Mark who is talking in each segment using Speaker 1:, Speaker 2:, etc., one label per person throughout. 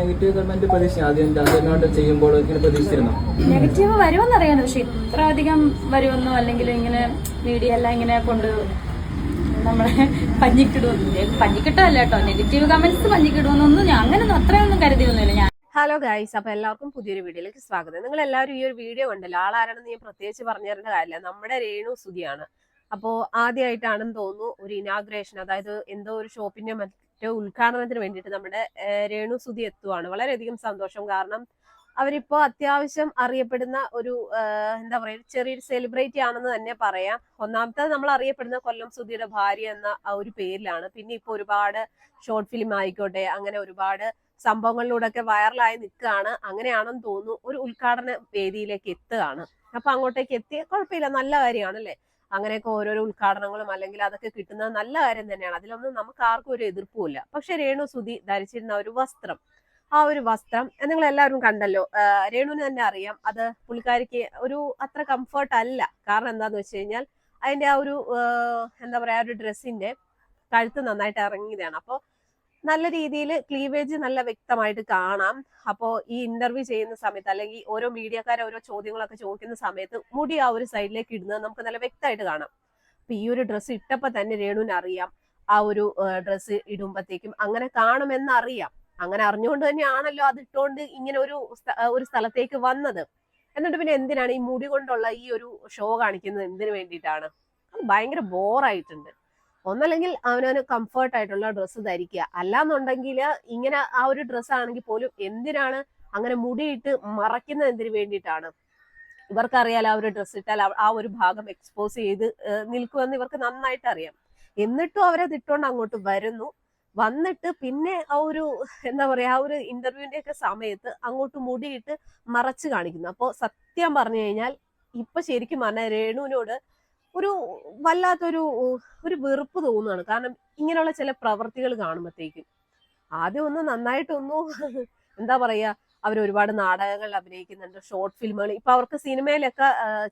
Speaker 1: Negative comment പ്രതീക്ഷ ആദ്യം ചെയ്യുമ്പോൾ ഇങ്ങനെ പ്രതീക്ഷിച്ചിരുന്നോ?
Speaker 2: നെഗറ്റീവ് വരുമെന്നറിയാം പക്ഷെ ഇത്ര അധികം വരുമെന്നോ അല്ലെങ്കിൽ ഇങ്ങനെ മീഡിയ എല്ലാം ഇങ്ങനെ കൊണ്ട് നമ്മളെ പഞ്ഞിക്കിടുമെന്ന്. പഞ്ഞിക്കിട്ടല്ല കേട്ടോ. നെഗറ്റീവ് കമന്റ്സ് പഞ്ഞിക്കിടുമെന്നൊന്നും ഞാൻ അങ്ങനെയൊന്നും അത്രയൊന്നും കരുതിയൊന്നുമില്ല. ഞാൻ
Speaker 3: ഹലോ ഗൈസ് അപ്പൊ എല്ലാവർക്കും പുതിയൊരു വീഡിയോയിലേക്ക് സ്വാഗതം. നിങ്ങൾ എല്ലാവരും ഈ ഒരു വീഡിയോ കണ്ടല്ലോ. ആളാരാണെന്ന് ഞാൻ പ്രത്യേകിച്ച് പറഞ്ഞു തരേണ്ട കാര്യമില്ല. നമ്മുടെ രേണു സുതിയാണ് അപ്പോ ആദ്യമായിട്ടാണെന്ന് തോന്നുന്നു ഒരു ഇനാഗ്രേഷൻ അതായത് എന്തോ ഒരു ഷോപ്പിന്റെ ഉദ്ഘാടനത്തിന് വേണ്ടിയിട്ട് നമ്മുടെ രേണു സുതി എത്തുവാണ്. വളരെയധികം സന്തോഷം. കാരണം അവരിപ്പോ അത്യാവശ്യം അറിയപ്പെടുന്ന ഒരു എന്താ പറയുക ചെറിയൊരു സെലിബ്രിറ്റി ആണെന്ന് തന്നെ പറയാം. ഒന്നാമത്തെ നമ്മൾ അറിയപ്പെടുന്ന കൊല്ലം സുധിയുടെ ഭാര്യ എന്ന ആ ഒരു പേരിലാണ്. പിന്നെ ഇപ്പൊ ഒരുപാട് ഷോർട്ട് ഫിലിം ആയിക്കോട്ടെ അങ്ങനെ ഒരുപാട് സംഭവങ്ങളിലൂടെ ഒക്കെ വൈറലായി നിൽക്കുകയാണ്. അങ്ങനെയാണെന്ന് തോന്നുന്നു ഒരു ഉദ്ഘാടന വേദിയിലേക്ക് എത്തുകയാണ്. അപ്പൊ അങ്ങോട്ടേക്ക് എത്തിയ കുഴപ്പമില്ല നല്ല കാര്യമാണ് അല്ലേ അങ്ങനെയൊക്കെ ഓരോരോ ഉദ്ഘാടനങ്ങളും അല്ലെങ്കിൽ അതൊക്കെ കിട്ടുന്നത് നല്ല കാര്യം തന്നെയാണ്. അതിലൊന്നും നമുക്ക് ആർക്കും ഒരു എതിർപ്പുമില്ല പക്ഷെ രേണു സുധി ധരിച്ചിരുന്ന ഒരു വസ്ത്രം ആ ഒരു വസ്ത്രം നിങ്ങൾ എല്ലാവരും കണ്ടല്ലോ. രേണുവിന് തന്നെ അറിയാം. അത് പുള്ളിക്കാരിക്ക് ഒരു അത്ര കംഫർട്ട് അല്ല. കാരണം എന്താന്ന് വെച്ച് കഴിഞ്ഞാൽ അതിന്റെ ആ ഒരു എന്താ പറയാ ഒരു ഡ്രസ്സിന്റെ കഴുത്ത് നന്നായിട്ട് ഇറങ്ങിയതാണ്. അപ്പോൾ നല്ല രീതിയിൽ ക്ലീവേജ് നല്ല വ്യക്തമായിട്ട് കാണാം. അപ്പോ ഈ ഇന്റർവ്യൂ ചെയ്യുന്ന സമയത്ത് അല്ലെങ്കിൽ ഓരോ മീഡിയക്കാരെ ഓരോ ചോദ്യങ്ങളൊക്കെ ചോദിക്കുന്ന സമയത്ത് മുടി ആ ഒരു സൈഡിലേക്ക് ഇടുന്നത് നമുക്ക് നല്ല വ്യക്തമായിട്ട് കാണാം. അപ്പൊ ഈ ഒരു ഡ്രസ്സ് ഇട്ടപ്പോ തന്നെ രേണുവിന് അറിയാം. ആ ഒരു ഡ്രസ്സ് ഇടുമ്പത്തേക്കും അങ്ങനെ കാണുമെന്ന് അറിയാം. അങ്ങനെ അറിഞ്ഞുകൊണ്ട് തന്നെയാണല്ലോ അത് ഇട്ടുകൊണ്ട് ഇങ്ങനെ ഒരു ഒരു സ്ഥലത്തേക്ക് വന്നത്. എന്നിട്ട് പിന്നെ എന്തിനാണ് ഈ മുടി കൊണ്ടുള്ള ഈ ഒരു ഷോ കാണിക്കുന്നത്? എന്തിനു വേണ്ടിയിട്ടാണ്? അത് ഭയങ്കര ബോറായിട്ടുണ്ട് ഒന്നല്ലെങ്കിൽ അവനവന് കംഫർട്ട് ആയിട്ടുള്ള ഡ്രസ്സ് ധരിക്കുക. അല്ലാന്നുണ്ടെങ്കിൽ ഇങ്ങനെ ആ ഒരു ഡ്രസ്സ് ആണെങ്കിൽ പോലും എന്തിനാണ് അങ്ങനെ മുടിയിട്ട് മറയ്ക്കുന്നത് എന്തിനു വേണ്ടിയിട്ടാണ്? ഇവർക്കറിയാലോ ആ ഒരു ഡ്രസ്സ് ഇട്ടാൽ ആ ഒരു ഭാഗം എക്സ്പോസ് ചെയ്ത് നിൽക്കുമെന്ന് ഇവർക്ക് നന്നായിട്ട് അറിയാം. എന്നിട്ടും അവരത് ഇട്ടുകൊണ്ട് അങ്ങോട്ട് വരുന്നു. വന്നിട്ട് പിന്നെ ആ ഒരു എന്താ പറയാ ആ ഒരു ഇന്റർവ്യൂവിന്റെ ഒക്കെ സമയത്ത് അങ്ങോട്ട് മുടിയിട്ട് മറച്ചു കാണിക്കുന്നു. അപ്പോൾ സത്യം പറഞ്ഞു കഴിഞ്ഞാൽ ഇപ്പൊ ശരിക്കും പറഞ്ഞ രേണുവിനോട് ഒരു വല്ലാത്തൊരു ഒരു വെറുപ്പ് തോന്നുകയാണ് കാരണം ഇങ്ങനെയുള്ള ചില പ്രവർത്തികൾ കാണുമ്പോഴത്തേക്കും ആദ്യം ഒന്ന് നന്നായിട്ടൊന്നു എന്താ പറയാ അവർ ഒരുപാട് നാടകങ്ങൾ അഭിനയിക്കുന്നുണ്ട് ഷോർട്ട് ഫിലിമുകൾ ഇപ്പൊ അവർക്ക് സിനിമയിലൊക്കെ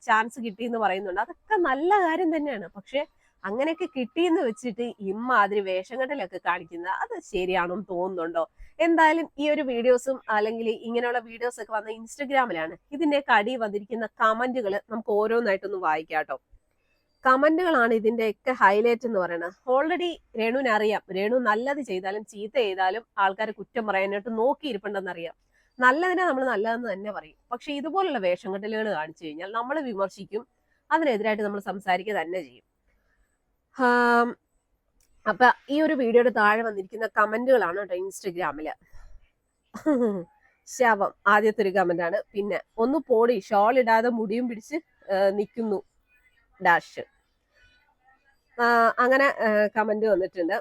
Speaker 3: ചാൻസ് കിട്ടി എന്ന് പറയുന്നുണ്ട്. അതൊക്കെ നല്ല കാര്യം തന്നെയാണ്. പക്ഷെ അങ്ങനെയൊക്കെ കിട്ടിയെന്ന് വെച്ചിട്ട് ഇമ്മാതിരി വേഷം കെട്ടലൊക്കെ കാണിക്കുന്നത് അത് ശരിയാണെന്ന് തോന്നുന്നുണ്ടോ? എന്തായാലും ഈ ഒരു വീഡിയോസും അല്ലെങ്കിൽ ഇങ്ങനെയുള്ള വീഡിയോസ് ഒക്കെ വന്ന ഇൻസ്റ്റഗ്രാമിലാണ് ഇതിന്റെ അടി വന്നിരിക്കുന്ന കമന്റുകൾ നമുക്ക് ഓരോന്നായിട്ടൊന്ന് വായിക്കാം കമന്റുകളാണ് ഇതിന്റെ ഇതിന്റെയൊക്കെ ഹൈലൈറ്റ് എന്ന് പറയുന്നത്. ഓൾറെഡി രേണുവിന് അറിയാം. രേണു നല്ലത് ചെയ്താലും ചീത്ത ചെയ്താലും ആൾക്കാർ കുറ്റം പറയാനായിട്ട് നോക്കിയിരിപ്പുണ്ടെന്ന് അറിയാം നല്ലതിനെ നമ്മൾ നല്ലതെന്ന് തന്നെ പറയും. പക്ഷെ ഇതുപോലുള്ള വേഷം കെട്ടലുകൾ കാണിച്ചു കഴിഞ്ഞാൽ നമ്മൾ വിമർശിക്കും. അതിനെതിരായിട്ട് നമ്മൾ സംസാരിക്കുക തന്നെ ചെയ്യും. അപ്പൊ ഈ ഒരു വീഡിയോയുടെ താഴെ വന്നിരിക്കുന്ന കമന്റുകളാണ് കേട്ടോ ഇൻസ്റ്റഗ്രാമിൽ. ശവം ആദ്യത്തെ ഒരു കമന്റ് ആണ് പിന്നെ ഒന്ന് പോടി ഷോൾ ഇടാതെ മുടിയും പിടിച്ച് നിൽക്കുന്നു ഡാഷ് അങ്ങനെ കമന്റ് വന്നിട്ടുണ്ട്.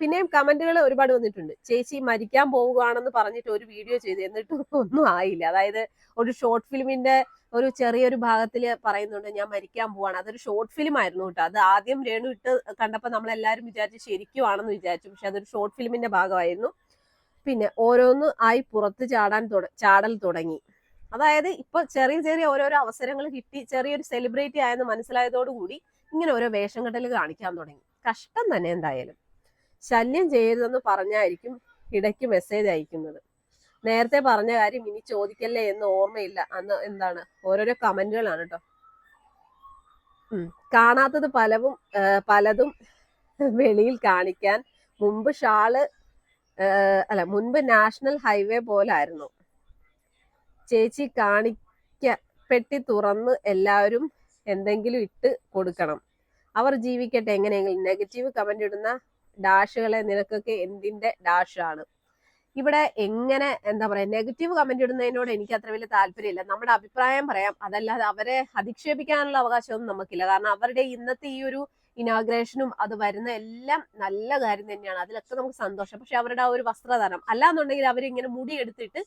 Speaker 3: പിന്നെയും കമന്റുകൾ ഒരുപാട് വന്നിട്ടുണ്ട്. ചേച്ചി മരിക്കാൻ പോവുകയാണെന്ന് പറഞ്ഞിട്ട് ഒരു വീഡിയോ ചെയ്തു. എന്നിട്ട് ഒന്നും ആയില്ല. അതായത് ഒരു ഷോർട്ട് ഫിലിമിന്റെ ഒരു ചെറിയൊരു ഭാഗത്തിൽ പറയുന്നുണ്ട് ഞാൻ മരിക്കാൻ പോവാണ്. അതൊരു ഷോർട്ട് ഫിലിം ആയിരുന്നു കേട്ടോ. അത് ആദ്യം രേണു ഇട്ട് കണ്ടപ്പോൾ നമ്മൾ എല്ലാവരും വിചാരിച്ചു ശരിക്കുവാണെന്ന് വിചാരിച്ചു. പക്ഷെ അതൊരു ഷോർട്ട് ഫിലിമിന്റെ ഭാഗമായിരുന്നു. പിന്നെ ഓരോന്ന് ആയി പുറത്ത് ചാടാൻ ചാടൽ തുടങ്ങി. അതായത് ഇപ്പൊ ചെറിയ ചെറിയ ഓരോരോ അവസരങ്ങൾ കിട്ടി ചെറിയൊരു സെലിബ്രിറ്റി ആയെന്ന് മനസ്സിലായതോടുകൂടി ഇങ്ങനെ ഓരോ വേഷം കെട്ടൽ കാണിക്കാൻ തുടങ്ങി. കഷ്ടം തന്നെ എന്തായാലും. ശല്യം ചെയ്യരുതെന്ന് പറഞ്ഞായിരിക്കും ഇടയ്ക്ക് മെസ്സേജ് അയക്കുന്നത്. നേരത്തെ പറഞ്ഞ കാര്യം ഇനി ചോദിക്കല്ലേ എന്ന് ഓർമ്മയില്ല. അന്ന് എന്താണ്? ഓരോരോ കമന്റുകളാണ് കേട്ടോ കാണാത്തത് പലവും പലതും വെളിയിൽ കാണിക്കാൻ മുമ്പ് ഷാൾ അല്ല മുൻപ് നാഷണൽ ഹൈവേ പോലായിരുന്നു. ചേച്ചി കാണിക്ക പെട്ടി തുറന്ന് എല്ലാവരും എന്തെങ്കിലും ഇട്ട് കൊടുക്കണം. അവർ ജീവിക്കട്ടെ എങ്ങനെയെങ്കിലും. നെഗറ്റീവ് കമന്റ് ഇടുന്ന ഡാഷുകളെ നിനക്കൊക്കെ എന്തിന്റെ ഡാഷാണ്? ഇവിടെ എങ്ങനെ എന്താ പറയുക നെഗറ്റീവ് കമന്റ് ഇടുന്നതിനോട് എനിക്ക് അത്ര വലിയ താല്പര്യമില്ല. നമ്മുടെ അഭിപ്രായം പറയാം. അതല്ലാതെ അവരെ അധിക്ഷേപിക്കാനുള്ള അവകാശമൊന്നും നമുക്കില്ല. കാരണം അവരുടെ ഇന്നത്തെ ഈ ഒരു ഇനാഗ്രേഷനും അത് വരുന്ന എല്ലാം നല്ല കാര്യം തന്നെയാണ്. അതിലൊക്കെ നമുക്ക് സന്തോഷം. പക്ഷെ അവരുടെ ആ ഒരു വസ്ത്രധാരണം അല്ലാന്നുണ്ടെങ്കിൽ അവരിങ്ങനെ മുടി എടുത്തിട്ട്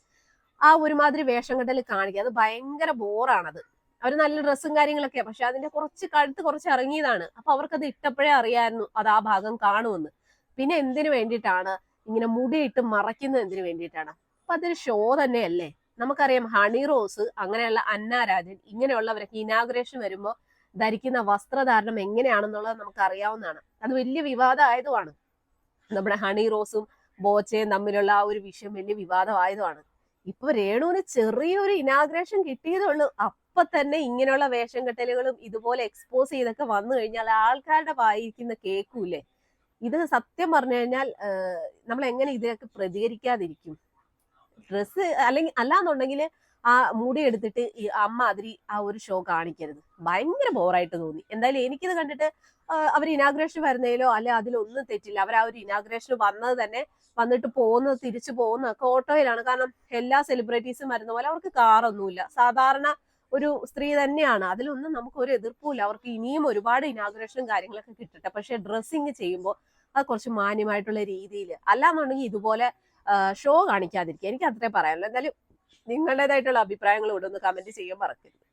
Speaker 3: ആ ഒരുമാതിരി വേഷം കെട്ടൽ കാണിക്കുക അത് ഭയങ്കര ബോറാണത്. അവർ നല്ല ഡ്രസ്സും കാര്യങ്ങളൊക്കെയാ. പക്ഷെ അതിന്റെ കുറച്ച് കഴുത്ത് കുറച്ച് ഇറങ്ങിയതാണ്. അപ്പൊ അവർക്കത് ഇട്ടപ്പോഴേ അറിയായിരുന്നു അത് ആ ഭാഗം കാണുമെന്ന്. പിന്നെ എന്തിനു വേണ്ടിയിട്ടാണ് ഇങ്ങനെ മുടിയിട്ട് മറയ്ക്കുന്നത് എന്തിനു വേണ്ടിയിട്ടാണ്? അപ്പൊ അതൊരു ഷോ തന്നെയല്ലേ? നമുക്കറിയാം ഹണി റോസ് അങ്ങനെയുള്ള അന്നാരാജൻ ഇങ്ങനെയുള്ളവരൊക്കെ ഇനാഗ്രേഷൻ വരുമ്പോൾ ധരിക്കുന്ന വസ്ത്രധാരണം എങ്ങനെയാണെന്നുള്ളത് നമുക്ക് അറിയാവുന്നതാണ് അത് വലിയ വിവാദമായതുമാണ്. നമ്മുടെ ഹണി റോസും ബോച്ചയും തമ്മിലുള്ള ആ ഒരു വിഷയം വലിയ വിവാദമായതുമാണ്. ഇപ്പൊ രേണുവിന് ചെറിയൊരു ഇനാഗ്രേഷൻ കിട്ടിയതുള്ളൂ അപ്പൊ തന്നെ ഇങ്ങനെയുള്ള വേഷം കെട്ടലുകളും ഇതുപോലെ എക്സ്പോസ് ചെയ്തൊക്കെ വന്നു കഴിഞ്ഞാൽ ആൾക്കാരുടെ വായിരിക്കുന്ന കേൾക്കൂലേ ഇത് സത്യം പറഞ്ഞു കഴിഞ്ഞാൽ നമ്മൾ എങ്ങനെ ഇതിനൊക്കെ പ്രതികരിക്കാതിരിക്കും? ഡ്രസ് അല്ലെങ്കിൽ അല്ലാന്നുണ്ടെങ്കിൽ ആ മുടി എടുത്തിട്ട് ഈ അമ്മ അതിരി ആ ഒരു ഷോ കാണിക്കരുത്. ഭയങ്കര ബോറായിട്ട് തോന്നി. എന്തായാലും എനിക്കിത് കണ്ടിട്ട് അവർ ഇനാഗ്രേഷൻ വരുന്നതിലോ അല്ലെ അതിലൊന്നും തെറ്റില്ല. അവർ ആ ഒരു ഇനാഗ്രേഷൻ വന്നത് തന്നെ വന്നിട്ട് പോകുന്നത് തിരിച്ചു പോകുന്നതൊക്കെ ഓട്ടോയിലാണ്. കാരണം എല്ലാ സെലിബ്രിറ്റീസും വരുന്ന പോലെ അവർക്ക് കാറൊന്നുമില്ല സാധാരണ ഒരു സ്ത്രീ തന്നെയാണ്. അതിലൊന്നും നമുക്ക് ഒരു എതിർപ്പുമില്ല അവർക്ക് ഇനിയും ഒരുപാട് ഇനാഗ്രേഷനും കാര്യങ്ങളൊക്കെ കിട്ടട്ടെ. പക്ഷെ ഡ്രസ്സിങ് ചെയ്യുമ്പോൾ അത് കുറച്ച് മാന്യമായിട്ടുള്ള രീതിയിൽ അല്ലാന്നുണ്ടെങ്കിൽ ഇതുപോലെ ഷോ കാണിക്കാതിരിക്കുക. എനിക്ക് അത്രേ പറയാനുള്ളൂ. എന്തായാലും നിങ്ങളുടേതായിട്ടുള്ള അഭിപ്രായങ്ങൾ ഇവിടെ ഒന്ന് കമന്റ് ചെയ്യാൻ മറക്കരുത്.